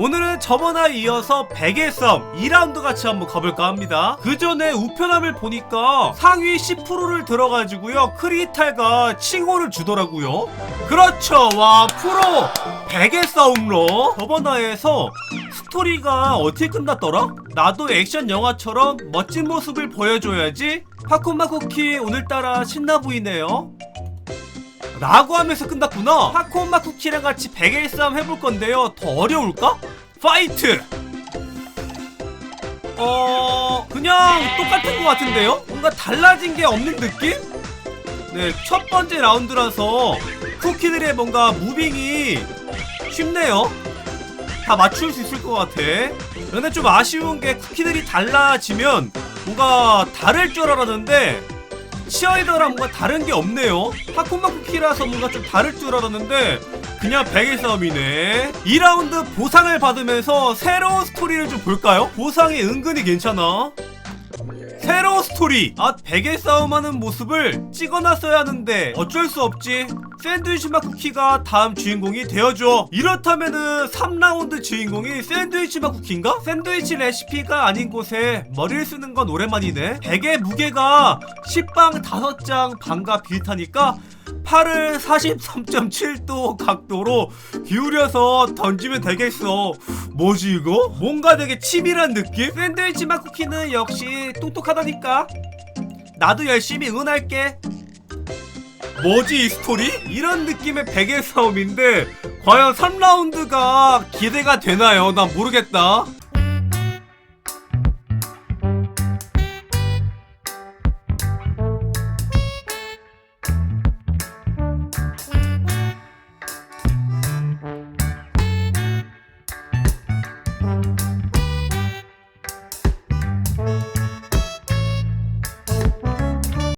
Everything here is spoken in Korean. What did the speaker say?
오늘은 저번에 이어서 베개 싸움 2라운드 같이 한번 가볼까 합니다. 그 전에 우편함을 보니까 상위 10%를 들어가지고요. 크리탈가 칭호를 주더라고요. 그렇죠. 와, 프로 베개 싸움로. 저번화에서 스토리가 어떻게 끝났더라? 나도 액션 영화처럼 멋진 모습을 보여줘야지. 파콘마쿠키 오늘따라 신나 보이네요. 라고 하면서 끝났구나. 파콘마 쿠키랑 같이 베개 싸움 해볼 건데요. 더 어려울까? 파이트! 어, 그냥 똑같은 것 같은데요? 뭔가 달라진 게 없는 느낌? 네, 첫 번째 라운드라서 쿠키들의 뭔가 무빙이 쉽네요. 다 맞출 수 있을 것 같아. 근데 좀 아쉬운 게 쿠키들이 달라지면 뭔가 다를 줄 알았는데 치어리더랑 뭔가 다른 게 없네요. 팝콘만 쿠키라서 뭔가 좀 다를 줄 알았는데 그냥 베개 싸움이네. 2라운드 보상을 받으면서 새로운 스토리를 좀 볼까요? 보상이 은근히 괜찮아. 새로운 스토리! 아, 베개 싸움하는 모습을 찍어놨어야 하는데 어쩔 수 없지. 샌드위치 맛 쿠키가 다음 주인공이 되어줘. 이렇다면은 3라운드 주인공이 샌드위치 맛 쿠키인가? 샌드위치 레시피가 아닌 곳에 머리를 쓰는 건 오랜만이네. 베개 무게가 10방 5장 반과 비슷하니까 팔을 43.7도 각도로 기울여서 던지면 되겠어. 뭐지 이거? 뭔가 되게 치밀한 느낌? 샌드위치 맛 쿠키는 역시 똑똑하다니까. 나도 열심히 응원할게. 뭐지 이 스토리? 이런 느낌의 베개 싸움인데 과연 3라운드가 기대가 되나요? 난 모르겠다.